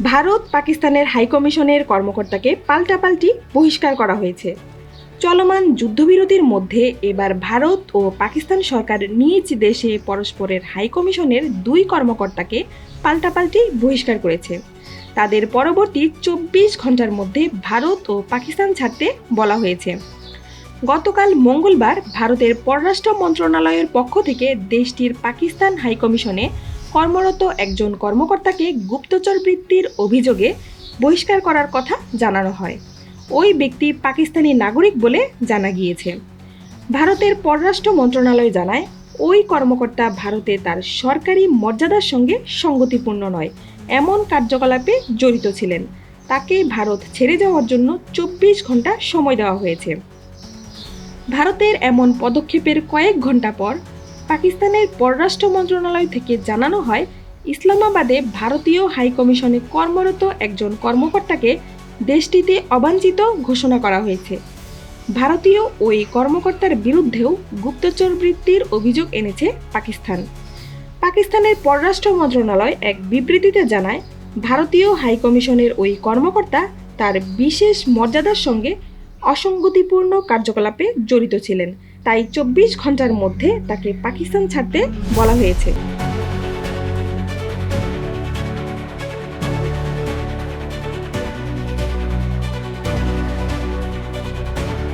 ভারত পাকিস্তানের হাইকমিশনের কর্মকর্তাকে পাল্টাপাল্টি বহিষ্কার করা হয়েছে। চলমান যুদ্ধবিরতির মধ্যে এবার ভারত ও পাকিস্তান সরকার নিজ দেশে পরস্পরের হাইকমিশনের দুই কর্মকর্তাকে পাল্টাপাল্টি বহিষ্কার করেছে। তাদের পরবর্তী চব্বিশ ঘণ্টার মধ্যে ভারত ও পাকিস্তান ছাড়তে বলা হয়েছে। গতকাল মঙ্গলবার ভারতের পররাষ্ট্র মন্ত্রণালয়ের পক্ষ থেকে দেশটির পাকিস্তান হাইকমিশনে কর্মরত একজন কর্মকর্তাকে গুপ্তচর বৃত্তির অভিযোগে বহিষ্কার করার কথা জানানো হয়। ওই ব্যক্তি পাকিস্তানি নাগরিক বলে জানা গিয়েছে। ভারতের পররাষ্ট্র মন্ত্রণালয় জানায়, ওই কর্মকর্তা ভারতে তার সরকারি মর্যাদার সঙ্গে সঙ্গতিপূর্ণ নয়, এমন কার্যকলাপে জড়িত ছিলেন। তাকে ভারত ছেড়ে যাওয়ার জন্য চব্বিশ ঘণ্টা সময় দেওয়া হয়েছে। ভারতের এমন পদক্ষেপের কয়েক ঘণ্টা পর পাকিস্তানের পররাষ্ট্র মন্ত্রণালয় থেকে জানানো হয়, ইসলামাবাদে ভারতীয় হাইকমিশনে কর্মরত একজন কর্মকর্তাকে দেশটিতে অবাঞ্ছিত ঘোষণা করা হয়েছে। ভারতীয় ওই কর্মকর্তার বিরুদ্ধেও গুপ্তচর বৃত্তির অভিযোগ এনেছে পাকিস্তান। পাকিস্তানের পররাষ্ট্র মন্ত্রণালয় এক বিবৃতিতে জানায়, ভারতীয় হাইকমিশনের ওই কর্মকর্তা তার বিশেষ মর্যাদার সঙ্গে অসঙ্গতিপূর্ণ কার্যকলাপে জড়িত ছিলেন। তাই চব্বিশ ঘণ্টার মধ্যে তাকে পাকিস্তান ছাড়তে বলা হয়েছে।